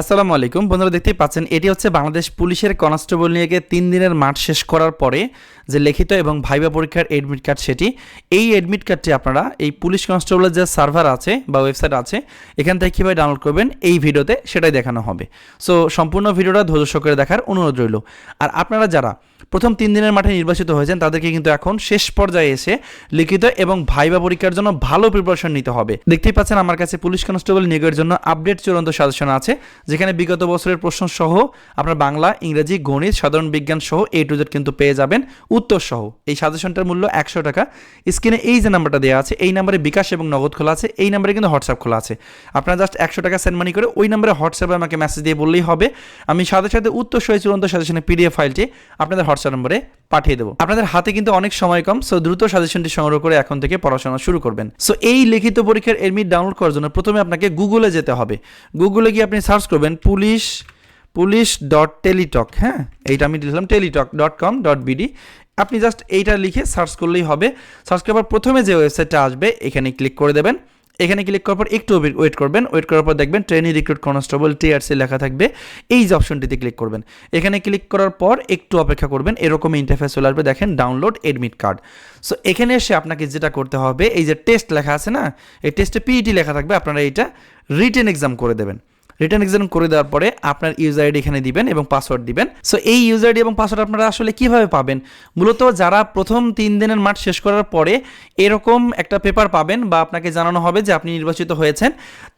আসসালামু আলাইকুম। বন্ধুরা দেখতেই পাচ্ছেন, এটি হচ্ছে বাংলাদেশ পুলিশের কনস্টেবল নিয়ে গিয়ে তিন দিনের মাঠ শেষ করার পরে যে লিখিত এবং ভাইবা পরীক্ষার এডমিট কার্ড সেটি, এই এডমিট কার্ডটি আপনারা এই পুলিশ কনস্টেবলের যে সার্ভার আছে বা ওয়েবসাইট আছে, এখান থেকে কীভাবে ডাউনলোড করবেন, এই ভিডিওতে সেটাই দেখানো হবে। সো, সম্পূর্ণ ভিডিওটা ধৈর্য সহকারে দেখার অনুরোধ রইল। আর আপনারা যারা প্রথম তিন দিনের মাঠে নির্বাচিত হয়েছেন, তাদেরকে কিন্তু এখন শেষ পর্যায়ে এসে লিখিত এবং ভাইবা পরীক্ষার জন্য ভালো প্রিপারেশন নিতে হবে। দেখতেই পাচ্ছেন, আমার কাছে পুলিশ কনস্টেবল নিয়োগের জন্য আপডেট চূড়ান্ত সাজেশন আছে যেখানে বিগত বছরের প্রশ্ন সহ আপনার বাংলা, ইংরেজি, গণিত, সাধারণ বিজ্ঞান সহ এ টু জেড কিন্তু পেয়ে যাবেন উত্তর সহ এই সাজেশনটার মূল্য একশো টাকা। স্ক্রিনে এই যে নাম্বারটা দেওয়া আছে, এই নাম্বারে বিকাশ এবং নগদ খোলা আছে, এই নাম্বারে কিন্তু হোয়াটসঅ্যাপ খোলা আছে। আপনারা জাস্ট একশো টাকা সেন্ড মানি করে ওই নাম্বারে হোয়াটসঅ্যাপে আমাকে মেসেজ দিয়ে বললেই হবে। আমি সাথে সাথে উত্তর সহ চূড়ান্ত সাজেশনের পিডিএফ ফাইলটি আপনাদের হোয়াটসঅ্যাপ নম্বরে পাঠিয়ে দেবো। আপনাদের হাতে কিন্তু অনেক সময় কম সো দ্রুত সাজেশনটি সংগ্রহ করে এখন থেকে পড়াশোনা শুরু করবেন। সো এই লিখিত পরীক্ষার এডমিট ডাউনলোড করার জন্য প্রথমে আপনাকে গুগলে যেতে হবে। গুগলে গিয়ে আপনি সার্চ করবেন পুলিশ পুলিশ ডট টেলিটক হ্যাঁ? এইটা আমি দিলাম Teletalk dot com dot BD আপনি জাস্ট এইটা লিখে সার্চ করলেই হবে। সার্চ করার প্রথমে যে ওয়েবসাইটটা আসবে, এখানে ক্লিক করে দেবেন। এখানে ক্লিক করার পর একটু ওয়েট করবেন। ওয়েট করার পর দেখবেন ট্রেনি রিক্রুট কনস্টেবল টিআরসি লেখা থাকবে। এই যে অপশনটিতে ক্লিক করবেন। এখানে ক্লিক করার পর একটু অপেক্ষা করবেন। এরকম ইন্টারফেস চলে আসবে। দেখেন ডাউনলোড এডমিট কার্ড সো এখানে এসে আপনাকে যেটা করতে হবে, এই যে টেস্ট লেখা আছে না, এই টেস্টে পিইটি লেখা থাকবে, আপনারা এইটা রিটেন এক্সাম করে দেবেন। রিটার্ন এক্সাম করে দেওয়ার পরে আপনার ইউজার আইডি এখানে দিবেন এবং পাসওয়ার্ড দিবেন। সো এই ইউজার আইডি এবং পাসওয়ার্ড আপনারা আসলে কীভাবে পাবেন? মূলত যারা প্রথম তিন দিনের মাঠ শেষ করার পরে এরকম একটা পেপার পাবেন বা আপনাকে জানানো হবে যে আপনি নির্বাচিত হয়েছেন,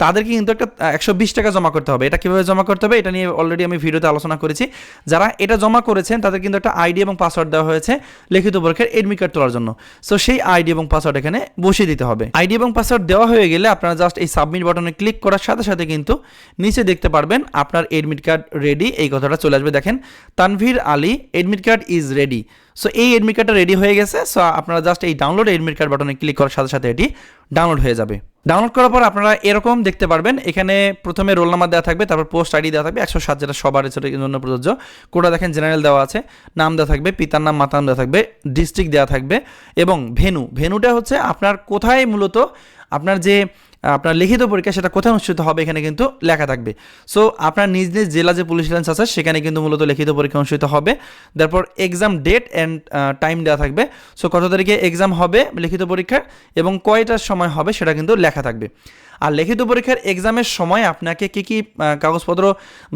তাদেরকে কিন্তু একটা একশো বিশ টাকা জমা করতে হবে। এটা কীভাবে জমা করতে হবে এটা নিয়ে অলরেডি আমি ভিডিওতে আলোচনা করেছি। যারা এটা জমা করেছেন, তাদের কিন্তু একটা আইডি এবং পাসওয়ার্ড দেওয়া হয়েছে লিখিত পরীক্ষার এডমিট কার্ড তোলার জন্য। সো সেই আইডি এবং পাসওয়ার্ড এখানে বসিয়ে দিতে হবে। আইডি এবং পাসওয়ার্ড দেওয়া হয়ে গেলে আপনারা জাস্ট এই সাবমিট বাটনে ক্লিক করার সাথে সাথে কিন্তু নিচে দেখতে পারবেন আপনার এডমিট কার্ড রেডি এই কথাটা চলে আসবে। দেখেন, Tanvir Ali admit card is ready so এই এডমিট কার্ডটা রেডি হয়ে গেছে। সো আপনারা জাস্ট এই ডাউনলোড এডমিট কার্ড বাটনে ক্লিক করার সাথে সাথে এটি ডাউনলোড হয়ে যাবে। ডাউনলোড করার পর আপনারা এরকম দেখতে পারবেন, এখানে প্রথমে রোল নাম্বার দেওয়া থাকবে, তারপর পোস্ট আইডি দেওয়া থাকবে, একশো সাত যেটা সবার জন্য প্রযোজ্য। কোটা দেখেন জেনারেল দেওয়া আছে, নাম দেওয়া থাকবে, পিতার নাম, মাতার নাম দেওয়া থাকবে ডিস্ট্রিক্ট দেওয়া থাকবে এবং ভেনু ভেনুটা হচ্ছে আপনার কোথায় মূলত আপনার যে, আপনার লিখিত পরীক্ষা সেটা কোথায় অনুষ্ঠিত হবে এখানে কিন্তু লেখা থাকবে। সো আপনার নিজ নিজ জেলা যে পুলিশ লাইন্স আছে, সেখানে কিন্তু মূলত লিখিত পরীক্ষা অনুষ্ঠিত হবে। তারপর এক্সাম ডেট অ্যান্ড টাইম দেওয়া থাকবে। সো কত তারিখে এক্সাম হবে লিখিত পরীক্ষার এবং কয়টার সময় হবে সেটা কিন্তু লেখা থাকবে। আর লিখিত পরীক্ষার এক্সামের সময় আপনাকে কী কী কাগজপত্র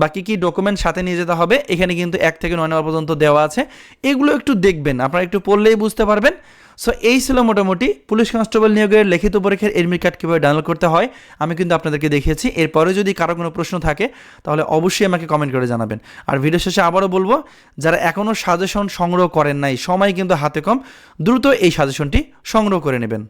বা কী কী ডকুমেন্ট সাথে নিয়ে যেতে হবে, এখানে কিন্তু এক থেকে নয় নম্বর পর্যন্ত দেওয়া আছে। এগুলো একটু দেখবেন, আপনারা একটু পড়লেই বুঝতে পারবেন। সো এই ছিল মোটামুটি পুলিশ কনস্টেবল নিয়োগের লিখিত পরীক্ষার এডমিট কার্ড কীভাবে ডাউনলোড করতে হয়, আমি কিন্তু আপনাদেরকে দেখিয়েছি। এরপরে যদি কারও কোনো প্রশ্ন থাকে, তাহলে অবশ্যই আমাকে কমেন্ট করে জানাবেন। আর ভিডিও শেষে আবারও বলব, যারা এখনও সাজেশন সংগ্রহ করেন নাই, সময় কিন্তু হাতে কম, দ্রুত এই সাজেশনটি সংগ্রহ করে নেবেন।